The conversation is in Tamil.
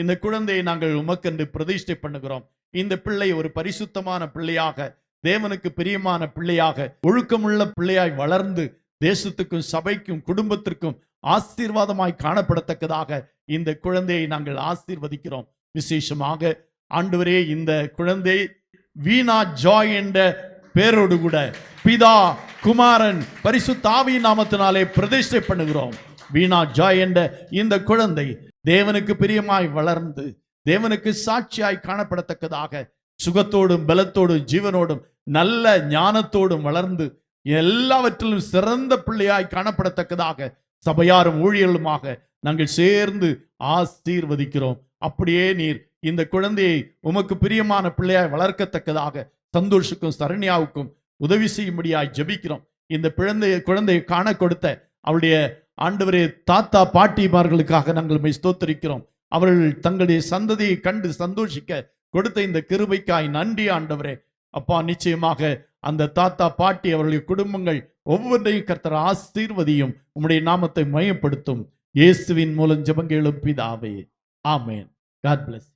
இந்த குழந்தையை நாங்கள் உமக்கென்று பிரதிஷ்டை பண்ணுகிறோம். இந்த பிள்ளை ஒரு பரிசுத்தமான பிள்ளையாக தேவனுக்கு பிரியமான பிள்ளையாக ஒழுக்கமுள்ள பிள்ளையாய் வளர்ந்து தேசத்துக்கும் சபைக்கும் குடும்பத்திற்கும் ஆசீர்வாதமாய் காணப்படத்தக்கதாக இந்த குழந்தையை நாங்கள் ஆசீர்வதிக்கிறோம். விசேஷமாக ஆண்டவரே இந்த குழந்தை வீணா ஜாய் என்ற பேரோடு கூட பிதா குமாரன் பரிசுத்தாவி நாமத்தினாலே பிரதிஷ்டை பண்ணுகிறோம். வீணா ஜாய் என்ற இந்த குழந்தை தேவனுக்கு பிரியமாய் வளர்ந்து தேவனுக்கு சாட்சியாய் காணப்படத்தக்கதாக சுகத்தோடும் பலத்தோடும் ஜீவனோடும் நல்ல ஞானத்தோடும் வளர்ந்து எல்லாவற்றிலும் சிறந்த பிள்ளையாய் காணப்படத்தக்கதாக சபையாரும் ஊழியர்களுமாக நாங்கள் சேர்ந்து ஆசீர்வதிக்கிறோம். அப்படியே நீர் இந்த குழந்தையை உமக்கு பிரியமான பிள்ளையாய் வளர்க்கத்தக்கதாக சந்தோஷுக்கும் சரண்யாவுக்கும் உதவி செய்யும்படியாய் ஜெபிக்கிறோம். இந்த குழந்தையை குழந்தையை காண கொடுத்த அவருடைய ஆண்டவரே தாத்தா பாட்டிமார்களுக்காக நாங்கள் ஸ்தோத்தரிக்கிறோம். அவர்கள் தங்களுடைய சந்ததியை கண்டு சந்தோஷிக்க கொடுத்த இந்த கிருபைக்காய் நன்றி ஆண்டவரே. அப்பா நிச்சயமாக அந்த தாத்தா பாட்டி அவர்களுடைய குடும்பங்கள் ஒவ்வொன்றையும் கர்த்தர் ஆசீர்வதியும் உம்முடைய நாமத்தை மையப்படுத்தும். இயேசுவின் மூலம் ஜெபங்களும் பிதாவே. ஆமேன். God plus